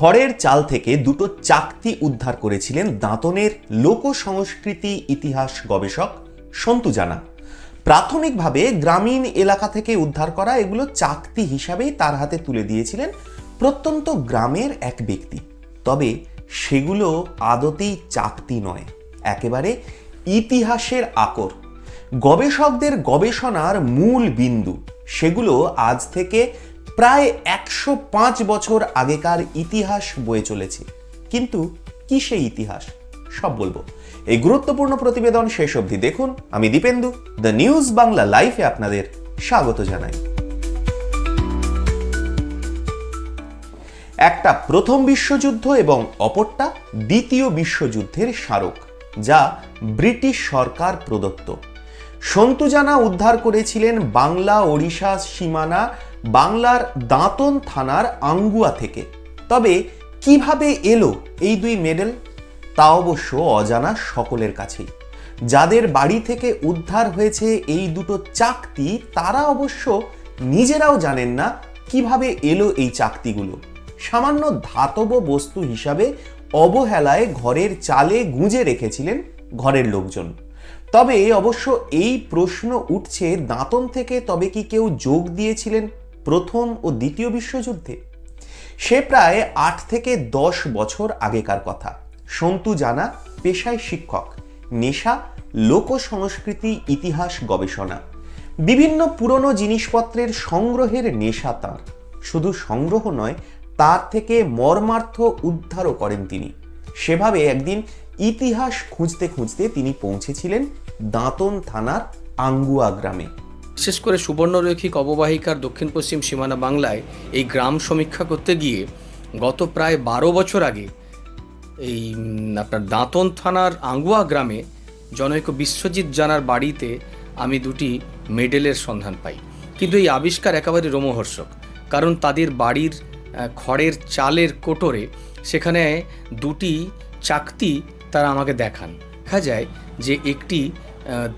খড়ের চাল থেকে দুটো চাকতি উদ্ধার করেছিলেন দাঁতনের লোক সংস্কৃতি ইতিহাস গবেষক সন্তু জানা। প্রাথমিকভাবে গ্রামীণ এলাকা থেকে উদ্ধার করা এগুলো চাকতি হিসাবেই তার হাতে তুলে দিয়েছিলেন প্রত্যন্ত গ্রামের এক ব্যক্তি। তবে সেগুলো আদতেই চাকতি নয়, একেবারে ইতিহাসের আকর। গবেষকদের গবেষণার মূল বিন্দু, সেগুলো আজ থেকে প্রায় একশো পাঁচ বছর আগেকার ইতিহাস বয়ে চলেছে। কিন্তু কি সেই ইতিহাস? সব বলব। এই গুরুত্বপূর্ণ প্রতিবেদন শেষ অবধি দেখুন। আমি দীপেন্দু, দ্য নিউজ বাংলা লাইফে আপনাদের স্বাগত জানাই। একটা প্রথম বিশ্বযুদ্ধ এবং অপরটা দ্বিতীয় বিশ্বযুদ্ধের স্মারক, যা ব্রিটিশ সরকার প্রদত্ত। সন্তুজানা উদ্ধার করেছিলেন বাংলা ওড়িশা সীমানা বাংলার দাঁতন থানার আঙ্গুয়া থেকে। তবে কীভাবে এলো এই দুই মেডেল? তা অবশ্য অজানা সকলের কাছেই। যাদের বাড়ি থেকে উদ্ধার হয়েছে এই দুটো চাকতি, তারা অবশ্য নিজেরাও জানেন না কীভাবে এলো এই চাকতিগুলো। সামান্য ধাতব বস্তু হিসাবে অবহেলায় ঘরের চালে গুঁজে রেখেছিলেন ঘরের লোকজন। তবে অবশ্য এই প্রশ্ন উঠছে দাঁতন থেকে, তবে কি কেউ যোগ দিয়েছিলেন? প্রথম ও দ্বিতীয় বিশ্বযুদ্ধে। সে প্রায় আট থেকে দশ বছর আগেকার কথা। সন্তু জানা, পেশায় শিক্ষক। নেশা, লোক সংস্কৃতি, ইতিহাস গবেষণা। বিভিন্ন পুরনো জিনিসপত্রের সংগ্রহের নেশা তার। শুধু সংগ্রহ নয়, তার থেকে মর্মার্থ উদ্ধারও করেন তিনি। সেভাবে একদিন ইতিহাস খুঁজতে খুঁজতে তিনি পৌঁছেছিলেন দাঁতন থানার আঙ্গুয়া গ্রামে। বিশেষ করে সুবর্ণরৈখিক অববাহিকার দক্ষিণ পশ্চিম সীমানা বাংলায় এই গ্রাম সমীক্ষা করতে গিয়ে গত প্রায় বারো বছর আগে এই আপনার দাঁতন থানার আঙ্গুয়া গ্রামে জনৈক বিশ্বজিৎ জানার বাড়িতে আমি দুটি মেডেলের সন্ধান পাই। কিন্তু এই আবিষ্কার একেবারে রোমহর্ষক, কারণ তাদের বাড়ির খড়ের চালের কোটরে সেখানে দুটি চাকতি তারা আমাকে দেখান। দেখা যায় যে একটি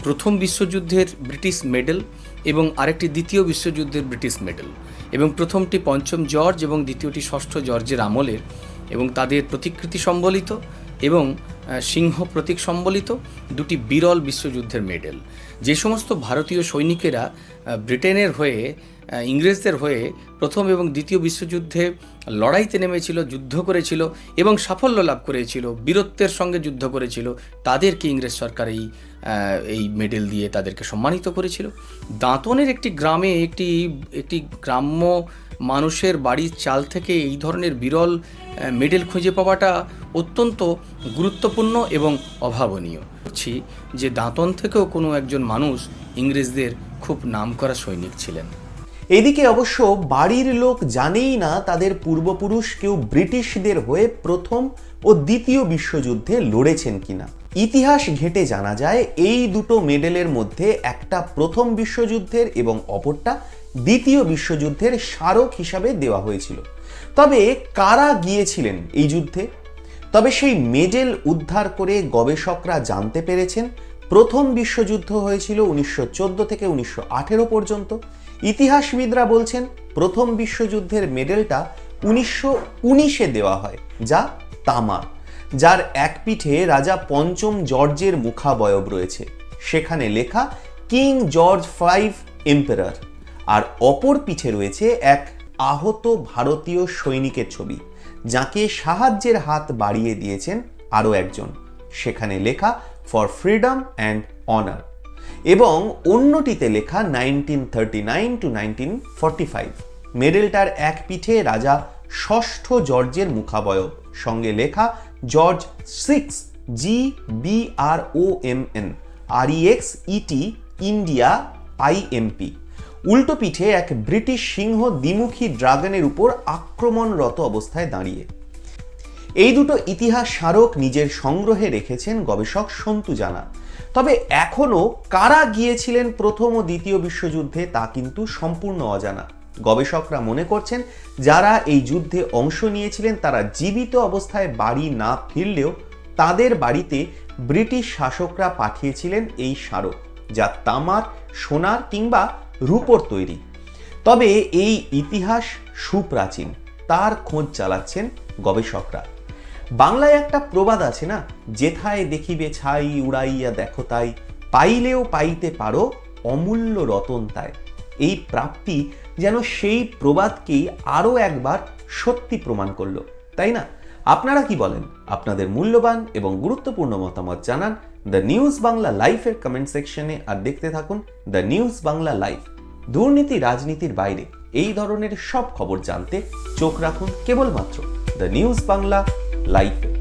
প্রথম বিশ্বযুদ্ধের ব্রিটিশ মেডেল এবং আরেকটি দ্বিতীয় বিশ্বযুদ্ধের ব্রিটিশ মেডেল। এবং প্রথমটি পঞ্চম জর্জ এবং দ্বিতীয়টি ষষ্ঠ জর্জের আমলের এবং তাদের প্রতিকৃতি সম্বলিত এবং সিংহ প্রতীক সম্বলিত দুটি বিরল বিশ্বযুদ্ধের মেডেল। যে সমস্ত ভারতীয় সৈনিকেরা ব্রিটেনের হয়ে ইংরেজদের হয়ে প্রথম এবং দ্বিতীয় বিশ্বযুদ্ধে লড়াইতে নেমেছিল, যুদ্ধ করেছিল এবং সাফল্য লাভ করেছিল, বীরত্বের সঙ্গে যুদ্ধ করেছিল। তাদেরকে ইংরেজ সরকার এই এই মেডেল দিয়ে তাদেরকে সম্মানিত করেছিল। দাঁতনের একটি গ্রামে একটি একটি গ্রাম্য মানুষের বাড়ির চাল থেকে এই ধরনের বিরল মেডেল খুঁজে পাওয়াটা অত্যন্ত গুরুত্বপূর্ণ এবং অভাবনীয়। যে দাঁতন থেকেও কোনো একজন মানুষ ইংরেজদের খুব নামকরা সৈনিক ছিলেন। এদিকে অবশ্য বাড়ির লোক জানেই না তাদের পূর্বপুরুষ কেউ ব্রিটিশদের হয়ে প্রথম ও দ্বিতীয় বিশ্বযুদ্ধে লড়েছেন কিনা। ইতিহাস ঘেটে জানা যায়, এই দুটো মেডেলের মধ্যে একটা প্রথম বিশ্বযুদ্ধের এবং অপরটা দ্বিতীয় বিশ্বযুদ্ধের স্মারক হিসাবে দেওয়া হয়েছিল। তবে কারা গিয়েছিলেন এই যুদ্ধে? তবে সেই মেডেল উদ্ধার করে গবেষকরা জানতে পেরেছেন প্রথম বিশ্বযুদ্ধ হয়েছিল উনিশশো চোদ্দ থেকে উনিশশো আঠেরো পর্যন্ত। ইতিহাসবিদরা বলছেন, প্রথম বিশ্বযুদ্ধের মেডেলটা উনিশশো উনিশে দেওয়া হয়, যা তামা যার এক পিঠে রাজা পঞ্চম জর্জের মুখাবয়ব রয়েছে। সেখানে লেখা, কিং জর্জ ফাইভ এম্পেরার আর অপর পিঠে রয়েছে এক আহত ভারতীয় সৈনিকের ছবি, যাকে সাহায্যের হাত বাড়িয়ে দিয়েছেন আরও একজন। সেখানে লেখা ফর ফ্রিডম অ্যান্ড অনার এবং অন্যটিতে লেখা nineteen thirty nine to nineteen forty five. মেডেলটার এক পিঠে রাজা ষষ্ঠ জর্জের মুখাবয়ব সঙ্গে লেখা George six, G B R O M N R EX ET India IMP উল্টো পিঠে এক ব্রিটিশ সিংহ দ্বিমুখী ড্রাগনের উপর আক্রমণরত অবস্থায় দাঁড়িয়ে। এই দুটো ইতিহাস স্মারক নিজের সংগ্রহে রেখেছেন গবেষক সন্তু জানা। তবে এখনও কারা গিয়েছিলেন প্রথম ও দ্বিতীয় বিশ্বযুদ্ধে তা কিন্তু সম্পূর্ণ অজানা। গবেষকরা মনে করছেন, যারা এই যুদ্ধে অংশ নিয়েছিলেন তারা জীবিত অবস্থায় বাড়ি না ফিরলেও তাদের বাড়িতে ব্রিটিশ শাসকরা পাঠিয়েছিলেন এই স্মারক, যা তামার, সোনার কিংবা রূপোর তৈরি। তবে এই ইতিহাস সুপ্রাচীন, তার খোঁজ চালাচ্ছেন গবেষকরা। বাংলায় একটা প্রবাদ আছে না? যেথায় দেখিবে ছাই, উড়াইয়া দেখো তাই। পাইলেও পাইতে পারো অমূল্য রতন তাই। এই প্রাপ্তি যেন সেই প্রবাদকেই আরও একবার সত্যি প্রমাণ করল, তাই না? আপনারা কি বলেন? আপনাদের মূল্যবান এবং গুরুত্বপূর্ণ মতামত জানান দ্য নিউজ বাংলা লাইফের কমেন্ট সেকশনে আর দেখতে থাকুন দ্য নিউজ বাংলা লাইফ। দুর্নীতি রাজনীতির বাইরে এই ধরনের সব খবর জানতে চোখ রাখুন কেবলমাত্র দ্য নিউজ বাংলা লাইফে